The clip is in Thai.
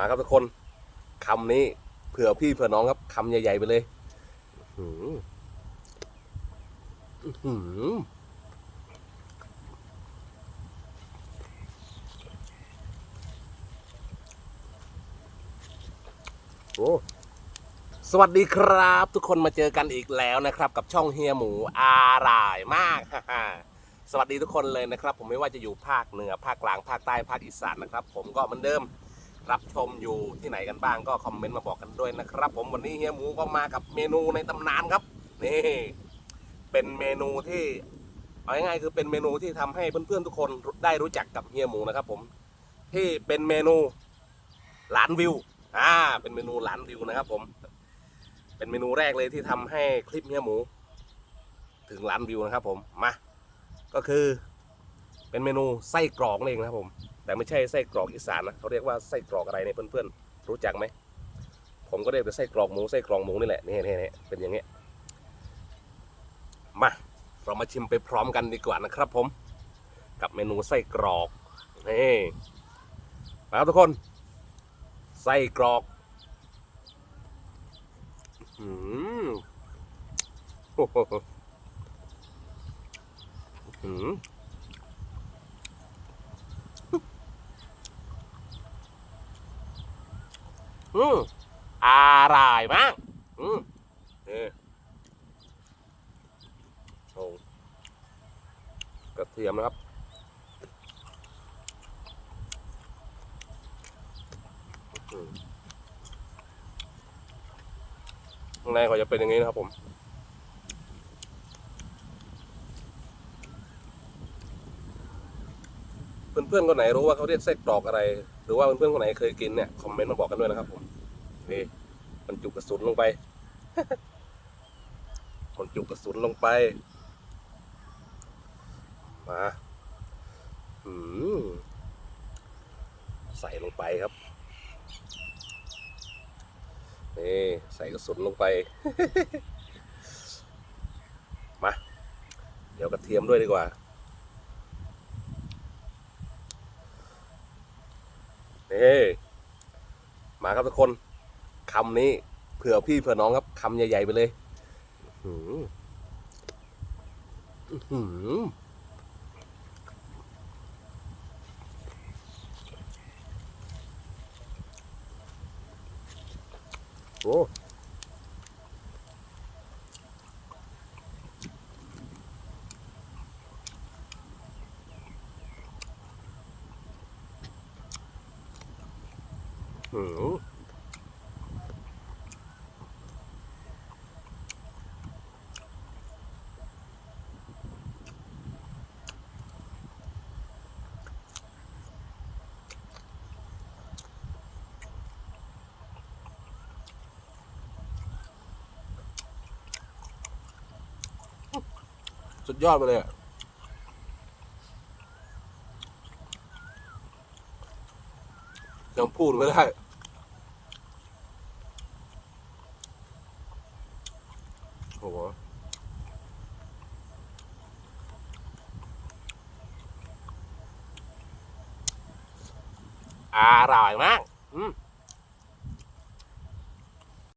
มาครับทุกคนคำนี้เผื่อพี่เผื่อน้องครับคำใหญ่ ๆ ไปเลยหืออื้อหือโอ้สวัสดีครับ ทุกคนมาเจอกันอีกแล้วนะครับ กับช่องเฮียหมูอร่ายมากสวัสดีทุกคนเลยนะครับ ผมไม่ว่าจะอยู่ภาคเหนือภาคกลางภาคใต้ภาคอีสานนะครับ ผมก็เหมือนเดิม รับชมอยู่ที่ไหนกันบ้างก็คอมเมนต์มาบอกกันด้วยนะครับ ผมวันนี้เฮียหมูก็มากับเมนูในตำนานครับนี่เป็นเมนูที่เอาง่ายๆคือเป็นเมนูที่ทำให้เพื่อนๆทุกคนได้รู้จักกับเฮียหมูนะครับ ผมที่เป็นเมนูหลานวิวอ่าเป็นเมนูหลานวิวนะครับ ผม เป็นเมนูแรกเลยที่ทำให้คลิปเฮียหมู ถึงล้านวิวนะครับ ผมมาก็คือเป็นเมนูไส้กรอกนั่นเองนะครับผม แต่ไม่ใช่ไส้กรอกอีสานนะเขาเรียกว่าไส้กรอกอะไรเนี่ยเพื่อนๆรู้จักไหมผมก็เรียกเป็นไส้กรอกหมูไส้กรอกหมูนี่แหละนี่นี่เป็นอย่างเงี้ยมาเรามาชิมไปพร้อมกันดีกว่านะครับ ผม กับเมนูไส้กรอกนี่มาครับทุกคน ไส้กรอกอืมอืม อืมอร่อยมากอืมเออโอ้กระเทียมนะครับข้างในเขาจะเป็นอย่างนี้นะครับผม เพื่อนๆคนไหนรู้ว่าเขาเรียกไส้กรอกอะไร หรือว่าเพื่อนๆคนไหนเคยกินเนี่ยคอมเมนต์มาบอกกันด้วยนะครับผมนี่บรรจุกระสุนลงไปบรรจุกระสุนลงไปมาอืมใส่ลงไปครับนี่ใส่กระสุนลงไป มา เดี๋ยวกระเทียมด้วยดีกว่า นี่มาครับทุกคนคำนี้เผื่อพี่เผื่อน้องครับคำใหญ่ ๆ ไปเลยหือหือโอ้ หือสุดยอดไปเลยอะ ยังพูดไม่ได้ โอ้โหอร่อยมาก อืม